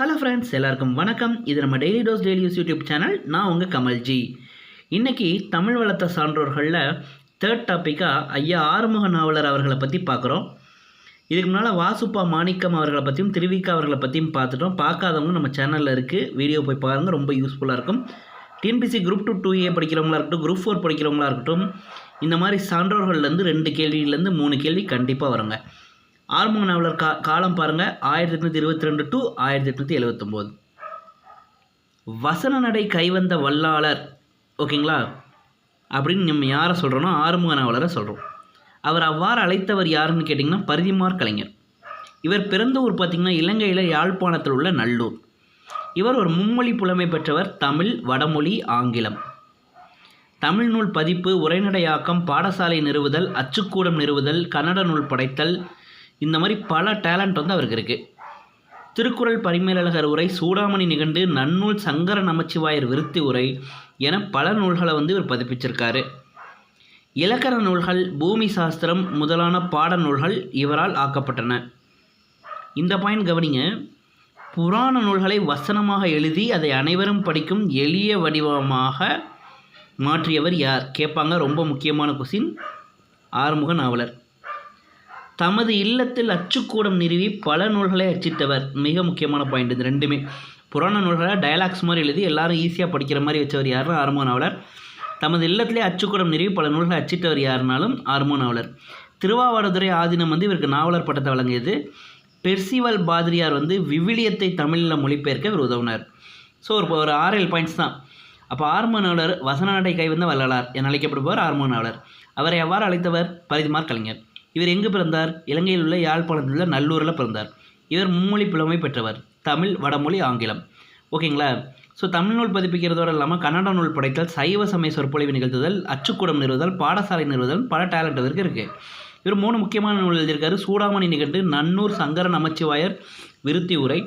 Hello friends எல்லாருக்கும் வணக்கம். இது நம்ம daily dose daily use YouTube channel நான் உங்கள் கமல்ஜி. இன்றைக்கி தமிழ் வளர்த்த சான்றோர்களில் தேர்ட் டாப்பிக்காக ஐயா ஆறுமுக நாவலர் அவர்களை பற்றி பார்க்குறோம். இதுக்கு முன்னால் வாசுப்பா மாணிக்கம் அவர்களை பற்றியும் திருவிக்கா அவர்களை பற்றியும் பார்த்துட்டோம். பார்க்காதவங்க நம்ம சேனலில் இருக்குது வீடியோ போய் பாருங்கள் ரொம்ப யூஸ்ஃபுல்லாக இருக்கும். TNPSC group two two A படிக்கிறவங்களா இருக்கட்டும் குரூப் ஃபோர் படிக்கிறவங்களா இருக்கட்டும் இந்த மாதிரி சான்றோர்கள்லேருந்து ரெண்டு கேள்வியிலேருந்து மூணு கேள்வி கண்டிப்பாக வருங்க. ஆறுமுக நாவலர் கா காலம் பாருங்கள் ஆயிரத்தி எட்நூற்றி இருபத்தி ரெண்டு டு ஆயிரத்தி எட்நூற்றி எழுபத்தொம்போது வசன நடை கைவந்த வல்லாளர் ஓகேங்களா? அப்படின்னு நம்ம யாரை சொல்கிறோன்னா ஆறுமுக நாவலரை சொல்கிறோம் அவர் அவ்வாறு அழைத்தவர் யாருன்னு கேட்டிங்கன்னா பரிதிமார் கலைஞர். இவர் பிறந்த ஊர் பார்த்திங்கன்னா இலங்கையில் யாழ்ப்பாணத்தில் உள்ள நல்லூர். இவர் ஒரு மும்மொழி புலமை பெற்றவர் தமிழ் வடமொழி ஆங்கிலம். தமிழ் நூல் பதிப்பு உரைநடையாக்கம் பாடசாலை நிறுவுதல் அச்சுக்கூடம் நிறுவுதல் கன்னட நூல் படைத்தல் இந்த மாதிரி பல டேலண்ட் வந்து அவருக்கு இருக்குது திருக்குறள் பரிமேலழகர் உரை சூடாமணி நிகண்டு நன்னூல் சங்கர நமச்சிவாயர் விருத்தி உரை என பல நூல்களை வந்து இவர் பதிப்பிச்சிருக்காரு. இலக்கண நூல்கள் பூமி சாஸ்திரம் முதலான பாட நூல்கள் இவரால் ஆக்கப்பட்டன. இந்த பாயிண்ட் கவனிங்க. புராண நூல்களை வசனமாக எழுதி அதை அனைவரும் படிக்கும் எளிய வடிவமாக மாற்றியவர் யார்? கேட்பாங்க. ரொம்ப முக்கியமான கொஸ்டின் ஆறுமுக நாவலர் தமது இல்லத்தில் அச்சுக்கூடம் நிறுவி பல நூல்களை அச்சிட்டவர். மிக முக்கியமான பாயிண்ட் இது ரெண்டுமே. புராண நூல்களை டயலாக்ஸ் மாதிரி எழுதி எல்லாரும் ஈஸியாக படிக்கிற மாதிரி வச்சவர் யாருன்னா ஆறுமுக நாவலர். தமது இல்லத்திலே அச்சுக்கூடம் நிறுவி பல நூல்களை அச்சிட்டவர் யாருனாலும் ஆறுமுக நாவலர். திருவாவடுதுறை ஆதீனம் வந்து இவருக்கு நாவலர் பட்டத்தை வழங்கியது. பெர்சிவல் பாதிரியார் வந்து விவிலியத்தை தமிழில் மொழிபெயர்க்க இவர் உதவினார். ஸோ ஒரு ஒரு ஆறு ஏழு பாயிண்ட்ஸ் தான். அப்போ ஆறுமுக நாவலர் வசன கைவந்த வள்ளலார் என அழைக்கப்படுபவர் ஆர்மோனாவலர் நாவலர். அவரை எவ்வாறு அழைத்தவர்? பரிதிமார் கலைஞர். இவர் எங்கு பிறந்தார்? இலங்கையில் உள்ள யாழ்ப்பாணத்தில் உள்ள நல்லூரில் பிறந்தார். இவர் மும்மொழி புலமை பெற்றவர். தமிழ் வடமொழி ஆங்கிலம். ஓகேங்களா? ஸோ தமிழ் நூல் பதிப்பிக்கிறதோடு இல்லாமல் கன்னட நூல் படைத்தல் சைவ சமய சொற்பொழிவு நிகழ்த்துதல் அச்சுக்கூடம் நிறுவுதல் பாடசாலை நிறுவுதல் பல டேலண்ட் இதற்கு இருக்குது இவர் மூணு முக்கியமான நூல் எழுதியிருக்காரு. சூடாமணி நிகண்டு நன்னூர் சங்கர நமச்சிவாயர் விருத்தி உரை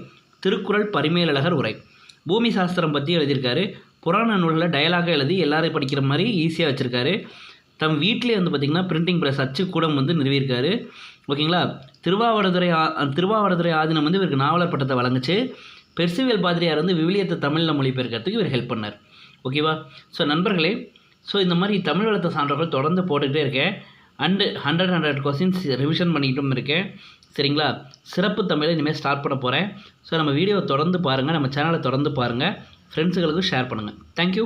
திருக்குறள் பரிமேலழகர் உரை. பூமி சாஸ்திரம் பற்றி எழுதியிருக்காரு. புராண நூலில் டயலாக எழுதி எல்லாரும் படிக்கிற மாதிரி ஈஸியாக வச்சுருக்காரு. தம் வீட்டிலே வந்து பார்த்திங்கன்னா பிரிண்டிங் ப்ரெஸ் அச்சு கூடம் வந்து நிறுவியிருக்காரு. ஓகேங்களா? திருவாவடுதுறை ஆ திருவாவடுதுறை ஆதீனம் வந்து இவருக்கு நாவலர் பட்டத்தை வழங்குச்சு. பெர்சிவியல் பாதிரியார் வந்து விவிலியத்தை தமிழில் மொழிபெயர்க்கிறதுக்கு இவர் ஹெல்ப் பண்ணார். ஓகேவா? ஸோ நண்பர்களே ஸோ இந்த மாதிரி தமிழ் வளர்த்த சான்றுகள் தொடர்ந்து போட்டுக்கிட்டே இருக்கேன். And hundred hundred questions revision பண்ணிக்கிட்டும் இருக்கேன். சரிங்களா? சிறப்பு தமிழை இனிமேல் ஸ்டார்ட் பண்ண போகிறேன் ஸோ நம்ம வீடியோவை தொடர்ந்து பாருங்கள் நம்ம சேனலை தொடர்ந்து பாருங்கள் ஃப்ரெண்ட்ஸுகளுக்கு ஷேர் பண்ணுங்கள் தேங்க்யூ